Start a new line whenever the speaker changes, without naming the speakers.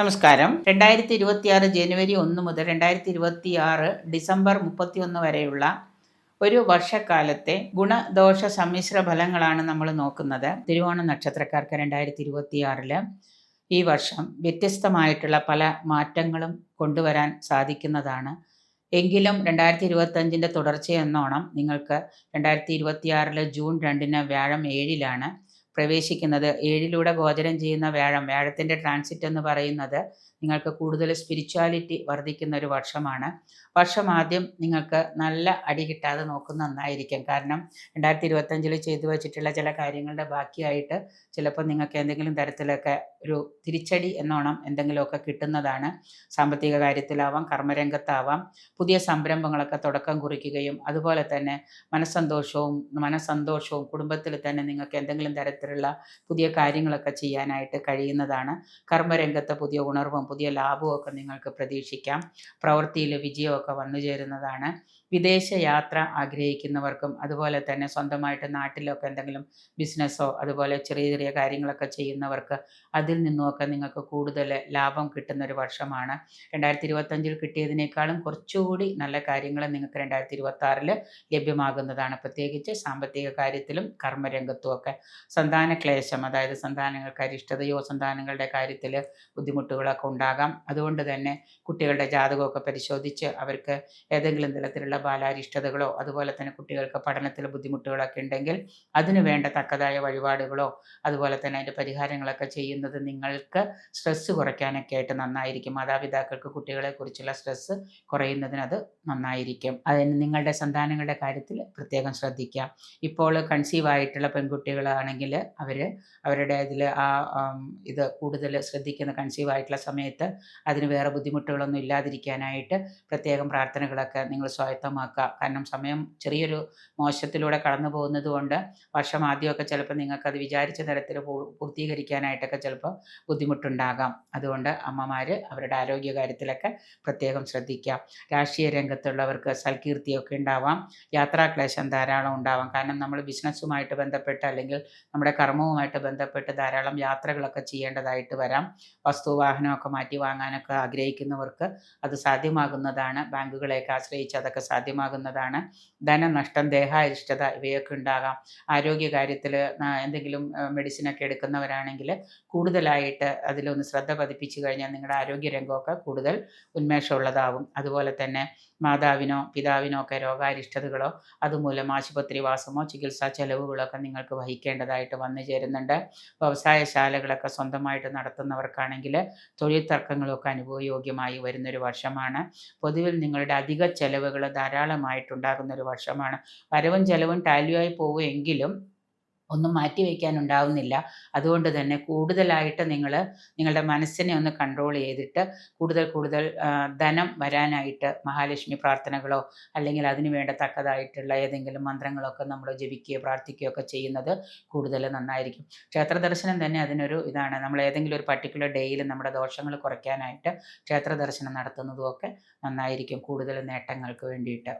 നമസ്കാരം. രണ്ടായിരത്തി ഇരുപത്തിയാറ് ജനുവരി ഒന്ന് മുതൽ രണ്ടായിരത്തി ഇരുപത്തി ആറ് ഡിസംബർ മുപ്പത്തിയൊന്ന് വരെയുള്ള ഒരു വർഷക്കാലത്തെ ഗുണദോഷ സമ്മിശ്ര ഫലങ്ങളാണ് നമ്മൾ നോക്കുന്നത്. തിരുവോണ നക്ഷത്രക്കാർക്ക് രണ്ടായിരത്തി ഇരുപത്തിയാറിൽ ഈ വർഷം വ്യത്യസ്തമായിട്ടുള്ള പല മാറ്റങ്ങളും കൊണ്ടുവരാൻ സാധിക്കുന്നതാണ്. എങ്കിലും രണ്ടായിരത്തി ഇരുപത്തഞ്ചിന്റെ തുടർച്ചയെന്നോണം നിങ്ങൾക്ക് രണ്ടായിരത്തി ഇരുപത്തിയാറിലെ ജൂൺ രണ്ടിന് വ്യാഴം ഏഴിലാണ് പ്രവേശിക്കുന്നത്. ഏഴിലൂടെ ഗോചരം ചെയ്യുന്ന വ്യാഴം. വ്യാഴത്തിന്റെ ട്രാൻസിറ്റ് എന്ന് പറയുന്നത് നിങ്ങൾക്ക് കൂടുതൽ സ്പിരിച്വാലിറ്റി വർദ്ധിക്കുന്ന ഒരു വർഷമാണ്. വർഷം ആദ്യം നിങ്ങൾക്ക് നല്ല അടി കിട്ടാതെ നോക്കുന്ന നന്നായിരിക്കും. കാരണം രണ്ടായിരത്തി ഇരുപത്തഞ്ചിൽ ചെയ്തു വച്ചിട്ടുള്ള ചില കാര്യങ്ങളുടെ ബാക്കിയായിട്ട് ചിലപ്പോൾ നിങ്ങൾക്ക് എന്തെങ്കിലും തരത്തിലൊക്കെ ഒരു തിരിച്ചടി എന്നോണം എന്തെങ്കിലുമൊക്കെ കിട്ടുന്നതാണ്. സാമ്പത്തിക കാര്യത്തിലാവാം കർമ്മരംഗത്താവാം പുതിയ സംരംഭങ്ങളൊക്കെ തുടക്കം കുറിക്കുകയും അതുപോലെ തന്നെ മനസ്സന്തോഷവും മനസ്സന്തോഷവും കുടുംബത്തിൽ തന്നെ നിങ്ങൾക്ക് എന്തെങ്കിലും തരത്തിലുള്ള പുതിയ കാര്യങ്ങളൊക്കെ ചെയ്യാനായിട്ട് കഴിയുന്നതാണ്. കർമ്മരംഗത്തെ പുതിയ ഉണർവും പുതിയ ലാഭവും ഒക്കെ നിങ്ങൾക്ക് പ്രതീക്ഷിക്കാം. പ്രവൃത്തിയിൽ വിജയമൊക്കെ വന്നു ചേരുന്നതാണ് വിദേശ യാത്ര ആഗ്രഹിക്കുന്നവർക്കും അതുപോലെ തന്നെ സ്വന്തമായിട്ട് നാട്ടിലൊക്കെ എന്തെങ്കിലും ബിസിനസ്സോ അതുപോലെ ചെറിയ ചെറിയ കാര്യങ്ങളൊക്കെ ചെയ്യുന്നവർക്ക് അതിൽ നിന്നുമൊക്കെ നിങ്ങൾക്ക് കൂടുതൽ ലാഭം കിട്ടുന്ന ഒരു വർഷമാണ്. രണ്ടായിരത്തി ഇരുപത്തഞ്ചിൽ കിട്ടിയതിനേക്കാളും കുറച്ചുകൂടി നല്ല കാര്യങ്ങൾ നിങ്ങൾക്ക് രണ്ടായിരത്തി ഇരുപത്തി ആറിൽ ലഭ്യമാകുന്നതാണ്. പ്രത്യേകിച്ച് സാമ്പത്തിക കാര്യത്തിലും കർമ്മരംഗത്തും ഒക്കെ. സന്താന ക്ലേശം അതായത് സന്താനങ്ങൾക്ക് അരിഷ്ടതയോ സന്താനങ്ങളുടെ കാര്യത്തിൽ ബുദ്ധിമുട്ടുകളൊക്കെ ഉണ്ടാകാം. അതുകൊണ്ട് തന്നെ കുട്ടികളുടെ ജാതകമൊക്കെ പരിശോധിച്ച് അവർക്ക് ഏതെങ്കിലും തരത്തിലുള്ള ബാലാരിഷ്ടതകളോ അതുപോലെ തന്നെ കുട്ടികൾക്ക് പഠനത്തിൽ ബുദ്ധിമുട്ടുകളൊക്കെ ഉണ്ടെങ്കിൽ അതിന് വേണ്ട തക്കതായ വഴിപാടുകളോ അതുപോലെ തന്നെ അതിന്റെ പരിഹാരങ്ങളൊക്കെ ചെയ്യുന്നത് നിങ്ങൾക്ക് സ്ട്രെസ്സ് കുറയ്ക്കാനൊക്കെ ആയിട്ട് നന്നായിരിക്കും. മാതാപിതാക്കൾക്ക് കുട്ടികളെക്കുറിച്ചുള്ള സ്ട്രെസ്സ് കുറയുന്നതിന് അത് നന്നായിരിക്കും. അതിന് നിങ്ങളുടെ സന്താനങ്ങളുടെ കാര്യത്തിൽ പ്രത്യേകം ശ്രദ്ധിക്കാം ഇപ്പോൾ കൺസീവ് ആയിട്ടുള്ള പെൺകുട്ടികളാണെങ്കിൽ അവർ അവരുടെ ഇതിൽ ആ ഇത് കൂടുതൽ ശ്രദ്ധിക്കുന്ന കൺസീവ് ആയിട്ടുള്ള സമയത്ത് അതിന് വേറെ ബുദ്ധിമുട്ടുകളൊന്നും ഇല്ലാതിരിക്കാനായിട്ട് പ്രത്യേകം പ്രാർത്ഥനകളൊക്കെ നിങ്ങൾ സ്വായത്തമാക്കുക കാരണം സമയം ചെറിയൊരു മോശത്തിലൂടെ കടന്നു പോകുന്നത് കൊണ്ട് വർഷം ആദ്യമൊക്കെ ചിലപ്പോൾ നിങ്ങൾക്കത് വിചാരിച്ച തരത്തിൽ പൂർത്തീകരിക്കാനായിട്ടൊക്കെ ചിലപ്പോൾ ബുദ്ധിമുട്ടുണ്ടാകാം. അതുകൊണ്ട് അമ്മമാർ അവരുടെ ആരോഗ്യ കാര്യത്തിലൊക്കെ പ്രത്യേകം ശ്രദ്ധിക്കാം രാഷ്ട്രീയ രംഗത്തുള്ളവർക്ക് സൽകീർത്തിയൊക്കെ ഉണ്ടാവാം. യാത്രാക്ലേശം ധാരാളം ഉണ്ടാവാം. കാരണം നമ്മൾ ബിസിനസ്സുമായിട്ട് ബന്ധപ്പെട്ട് അല്ലെങ്കിൽ നമ്മുടെ കർമ്മവുമായിട്ട് ബന്ധപ്പെട്ട് ധാരാളം യാത്രകളൊക്കെ ചെയ്യേണ്ടതായിട്ട് വരാം. വസ്തുവാഹനമൊക്കെ മാറ്റി വാങ്ങാനൊക്കെ ആഗ്രഹിക്കുന്നവർക്ക് അത് സാധ്യമാകുന്നതാണ്. ബാങ്കുകളെയൊക്കെ ആശ്രയിച്ച് അതൊക്കെ സാധ്യമാകുന്നതാണ്. ധനനഷ്ടം ദേഹാരിഷ്ടത ഇവയൊക്കെ ഉണ്ടാകാം. ആരോഗ്യകാര്യത്തിൽ എന്തെങ്കിലും മെഡിസിനൊക്കെ എടുക്കുന്നവരാണെങ്കിൽ കൂടുതലായിട്ട് അതിലൊന്ന് ശ്രദ്ധ പതിപ്പിച്ചു കഴിഞ്ഞാൽ നിങ്ങളുടെ ആരോഗ്യരംഗമൊക്കെ കൂടുതൽ ഉന്മേഷമുള്ളതാവും. അതുപോലെ തന്നെ മാതാവിനോ പിതാവിനോ ഒക്കെ രോഗാരിഷ്ടതകളോ അതുമൂലം ആശുപത്രിവാസമോ ചികിത്സാ ചെലവുകളൊക്കെ നിങ്ങൾക്ക് വഹിക്കേണ്ടതായിട്ട് വന്നു ചേരുന്നുണ്ട്. വ്യവസായശാലകളൊക്കെ സ്വന്തമായിട്ട് നടത്തുന്നവർക്കാണെങ്കിൽ തൊഴിൽ തർക്കങ്ങളൊക്കെ അനുഭവയോഗ്യമായി വരുന്നൊരു വർഷമാണ്. പൊതുവിൽ നിങ്ങളുടെ അധിക ചെലവുകൾ ധാരാളമായിട്ടുണ്ടാകുന്ന ഒരു വർഷമാണ്. വരവും ചെലവും ടാലിയായി പോവുമെങ്കിലും ഒന്നും മാറ്റി വയ്ക്കാൻ ഉണ്ടാവുന്നില്ല അതുകൊണ്ട് തന്നെ കൂടുതലായിട്ട് നിങ്ങൾ നിങ്ങളുടെ മനസ്സിനെ ഒന്ന് കൺട്രോൾ ചെയ്തിട്ട് കൂടുതൽ കൂടുതൽ ധനം വരാനായിട്ട് മഹാലക്ഷ്മി പ്രാർത്ഥനകളോ അല്ലെങ്കിൽ അതിന് വേണ്ട തക്കതായിട്ടുള്ള ഏതെങ്കിലും മന്ത്രങ്ങളൊക്കെ നമ്മൾ ജപിക്കുകയോ പ്രാർത്ഥിക്കുകയോ ഒക്കെ ചെയ്യുന്നത് കൂടുതൽ നന്നായിരിക്കും. ക്ഷേത്ര ദർശനം തന്നെ അതിനൊരു ഇതാണ്. നമ്മൾ ഏതെങ്കിലും ഒരു പർട്ടിക്കുലർ ഡേയിൽ നമ്മുടെ ദോഷങ്ങൾ കുറയ്ക്കാനായിട്ട് ക്ഷേത്ര ദർശനം നടത്തുന്നതും ഒക്കെ നന്നായിരിക്കും. കൂടുതൽ നേട്ടങ്ങൾക്ക് വേണ്ടിയിട്ട്.